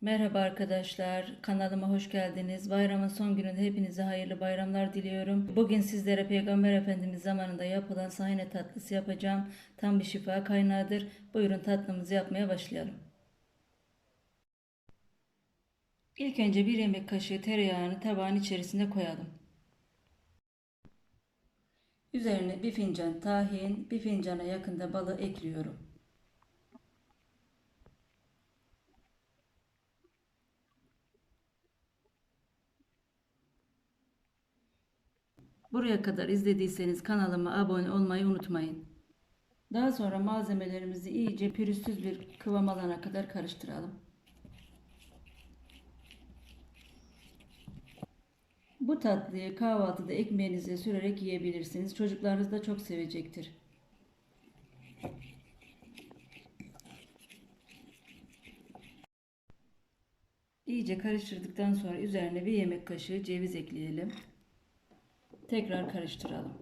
Merhaba arkadaşlar, kanalıma hoş geldiniz. Bayramın son gününde hepinize hayırlı bayramlar diliyorum. Bugün sizlere Peygamber Efendimiz zamanında yapılan sahne tatlısı yapacağım. Tam bir şifa kaynağıdır. Buyurun tatlımızı yapmaya başlayalım. İlk önce bir yemek kaşığı tereyağını tabağın içerisine koyalım. Üzerine bir fincan tahin, bir fincana yakında balı ekliyorum. Buraya kadar izlediyseniz kanalıma abone olmayı unutmayın. Daha sonra malzemelerimizi iyice pürüzsüz bir kıvam alana kadar karıştıralım. Bu tatlıyı kahvaltıda ekmeğinize sürerek yiyebilirsiniz. Çocuklarınız da çok sevecektir. İyice karıştırdıktan sonra üzerine bir yemek kaşığı ceviz ekleyelim. Tekrar karıştıralım.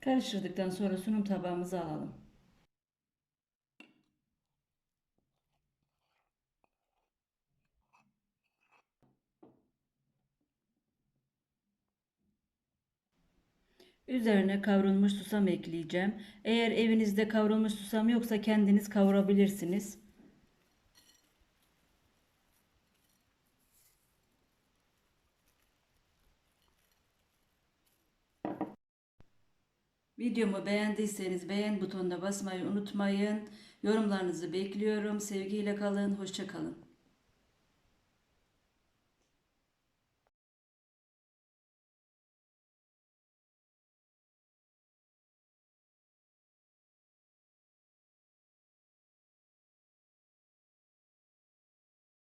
Karıştırdıktan sonra sunum tabağımıza alalım. Üzerine kavrulmuş susam ekleyeceğim. Eğer evinizde kavrulmuş susam yoksa kendiniz kavurabilirsiniz. Videomu beğendiyseniz beğen butonuna basmayı unutmayın. Yorumlarınızı bekliyorum. Sevgiyle kalın, hoşça kalın.